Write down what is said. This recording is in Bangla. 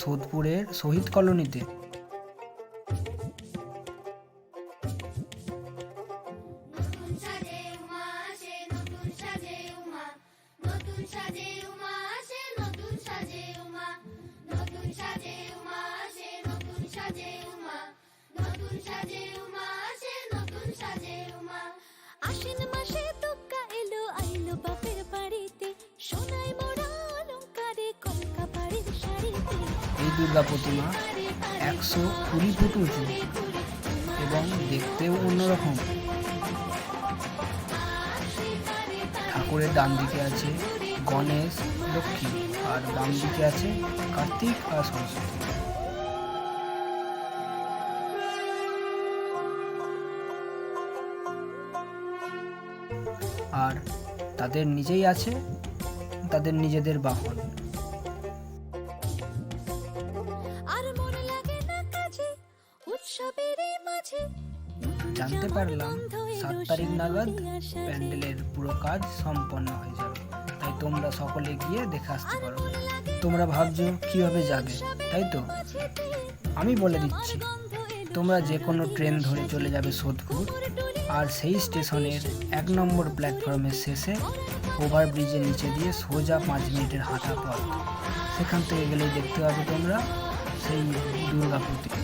সোদপুরের শহীদ কলোনিতে। নতুন দুর্গা প্রতিমা একশো কুড়ি ফুট উঁচু এবং দেখতেও অন্যরকম। ঠাকুরের ডান দিকে আছে গণেশ, লক্ষ্মী, আর বাম দিকে আছে কার্তিক আর সরস্বতী। আর তাদের নিজেই আছে, তাদের নিজেদের বাহন। জানতে পারলাম সাত তারিখ নাগাদ প্যান্ডেলের পুরো কাজ সম্পন্ন হয়ে যাবে। তাই তোমরা সকলে গিয়ে দেখে আসতে পারো। তোমরা ভাবছ কীভাবে যাবে তাই তো? আমি বলে দিচ্ছি তোমরা যে কোনো ট্রেন ধরে চলে যাবে সোদপুর আর সেই স্টেশনের এক নম্বর প্ল্যাটফর্মের শেষে ওভারব্রিজের নিচে দিয়ে সোজা পাঁচ মিনিটের হাঁটা পথ। সেখান থেকে গেলেই দেখতে পাবে তোমরা সেই দুর্গা প্রতিমা